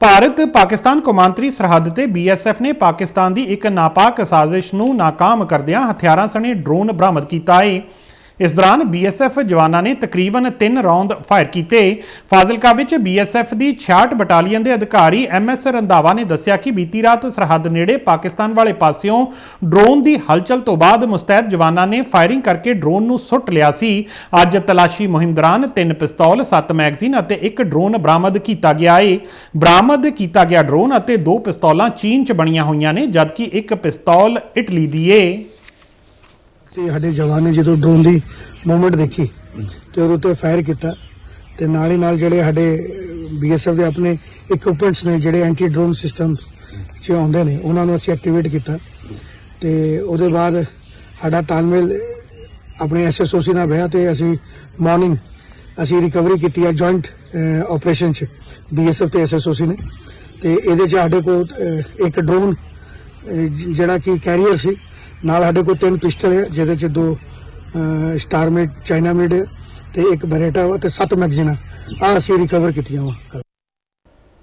ਭਾਰਤ ਪਾਕਿਸਤਾਨ ਕੌਮਾਂਤਰੀ ਸਰਹੱਦ ਤੇ ਬੀਐਸਐਫ ਨੇ ਪਾਕਿਸਤਾਨ ਦੀ ਇੱਕ ਨਾਪਾਕ ਸਾਜ਼ਿਸ਼ ਨੂੰ ਨਾਕਾਮ ਕਰਦਿਆਂ ਹਥਿਆਰਾਂ ਸਣੇ ਡਰੋਨ ਬਰਾਮਦ ਕੀਤਾ ਹੈ ਇਸ ਦੌਰਾਨ ਬੀਐਸਐਫ ਜਵਾਨਾਂ ਨੇ ਤਕਰੀਬਨ 3 ਰੌਂਦ ਫਾਇਰ ਕੀਤੇ। ਫਾਜ਼ਿਲਕਾ ਵਿੱਚ ਬੀਐਸਐਫ ਦੀ 66 ਬਟਾਲੀਅਨ ਦੇ ਅਧਿਕਾਰੀ ਐਮਐਸ ਰੰਧਾਵਾ ਨੇ ਦੱਸਿਆ ਕਿ ਬੀਤੀ ਰਾਤ ਸਰਹੱਦ ਨੇੜੇ ਪਾਕਿਸਤਾਨ ਵਾਲੇ ਪਾਸਿਓਂ ਡਰੋਨ ਦੀ ਹਲਚਲ ਤੋਂ ਬਾਅਦ ਮੁਸਤੈਦ ਜਵਾਨਾਂ ਨੇ ਫਾਇਰਿੰਗ ਕਰਕੇ ਡਰੋਨ ਨੂੰ ਸੁੱਟ ਲਿਆ ਸੀ। ਅੱਜ ਤਲਾਸ਼ੀ ਮੁਹਿੰਮ ਦੌਰਾਨ ਤਿੰਨ ਪਿਸਤੌਲ 7 ਮੈਗਜ਼ੀਨ ਅਤੇ ਇੱਕ ਡਰੋਨ ਬਰਾਮਦ ਕੀਤਾ ਗਿਆ ਏ। ਬਰਾਮਦ ਕੀਤਾ ਗਿਆ ਡਰੋਨ ਅਤੇ ਦੋ ਪਿਸਤੌਲਾਂ ਚੀਨ 'ਚ ਬਣੀਆਂ ਹੋਈਆਂ ਨੇ, ਜਦਕਿ ਇੱਕ ਪਿਸਤੌਲ ਇਟਲੀ ਦੀ ਏ। ਤੇ ਸਾਡੇ ਜਵਾਨ ਨੇ ਜਦੋਂ ਡਰੋਨ ਦੀ ਮੂਵਮੈਂਟ ਦੇਖੀ, ਤੇ ਉਹਦੇ ਉੱਤੇ ਫਾਇਰ ਕੀਤਾ, ਤੇ ਨਾਲ ਹੀ ਨਾਲ ਜਿਹੜੇ ਸਾਡੇ ਬੀਐਸਐਫ ਦੇ ਆਪਣੇ ਇਕਵਿਪਮੈਂਟਸ ਨੇ, ਜਿਹੜੇ ਐਂਟੀ ਡਰੋਨ ਸਿਸਟਮ ਚ ਆਉਂਦੇ ਨੇ, ਉਹਨਾਂ ਨੂੰ ਅਸੀਂ ਐਕਟੀਵੇਟ ਕੀਤਾ। ਤੇ ਉਹਦੇ ਬਾਅਦ ਸਾਡਾ ਤਾਲਮੇਲ, ਆਪਣੇ ਐਸਐਸਓਸੀ ਨਾਲ ਹੋਇਆ ਤੇ ਅਸੀਂ ਮਾਰਨਿੰਗ ਅਸੀਂ ਰਿਕਵਰੀ ਕੀਤੀ ਹੈ ਜੁਆਇੰਟ ਆਪਰੇਸ਼ਨ ਚ ਬੀਐਸਐਫ ਤੇ ਐਸਐਸਓਸੀ ਨੇ। ਤੇ ਇਹਦੇ ਚ ਸਾਡੇ ਕੋਲ ਇੱਕ ਡਰੋਨ ਜਿਹੜਾ ਕਿ ਕੈਰੀਅਰ ਸੀ ਨਾਲ ਸਾਡੇ ਕੋਲ ਤਿੰਨ ਪਿਸਟਲ ਹੈ, ਜਿਹਦੇ ਚ ਦੋ ਸਟਾਰ ਮੇਡ ਚਾਈਨਾ ਮੇਡ ਤੇ ਇੱਕ ਬਰੇਟਾ ਵਾ ਤੇ ਸੱਤ ਮੈਗਜ਼ੀਨਾਂ। ਆ ਅਸੀਂ ਰਿਕਵਰ ਕੀਤੀਆਂ ਵਾ।